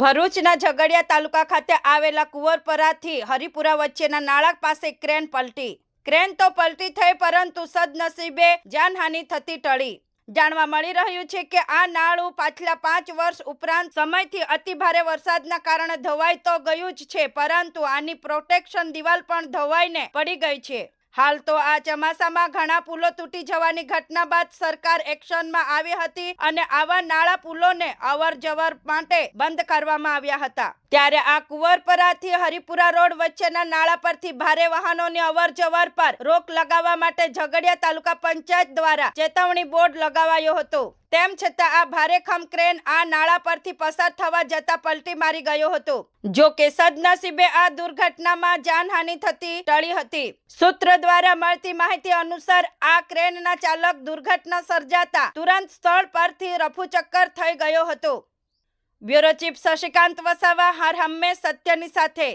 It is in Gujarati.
ભરૂચના ઝઘડિયા તાલુકા ખાતે આવેલા કુંવરપરાથી હરિપુરા વચ્ચેના નાળા પાસે ક્રેન પલટી. ક્રેન તો પલટી થઈ પરંતુ સદનસીબે જાનહાનિ થતી ટળી. જાણવા મળી રહ્યું છે કે આ નાળું પાછલા પાંચ વર્ષ ઉપરાંત સમયથી અતિ ભારે વરસાદના કારણે ધોવાઈ તો ગયું જ છે, પરંતુ આની પ્રોટેક્શન દિવાલ પણ ધોવાઈને પડી ગઈ છે. હાલ તો આ ચોમાસામાં ઘણા પુલો તૂટી જવાની ઘટના બાદ સરકાર એક્શનમાં આવી હતી અને આવા નાળા પુલોને અવર જવર માટે બંધ કરવામાં આવ્યા હતા. ત્યારે આ કુંવરપરાથી હરિપુરા રોડ વચ્ચેના નાળા પરથી ભારે વાહનોની અવર જવર પર રોક લગાવવા માટે ઝઘડિયા તાલુકા પંચાયત દ્વારા ચેતવણી બોર્ડ લગાવાયો હતો. તેમ છતાં આ ભારેખમ ક્રેન આ નાળા પરથી પસાર થવા જતા પલટી મારી ગયો હતો. જો કે સદનસીબે આ દુર્ઘટનામાં જાનહાનિ થતી ટળી હતી. સૂત્ર દ્વારા મળતી માહિતી અનુસાર આ ક્રેનના ચાલક દુર્ઘટના સર્જાતા તુરંત સ્થળ પરથી રફુચક્કર થઈ ગયો હતો. બ્યુરો ચીફ શશિકાંત વસાવા, હર હંમેશ સત્યની સાથે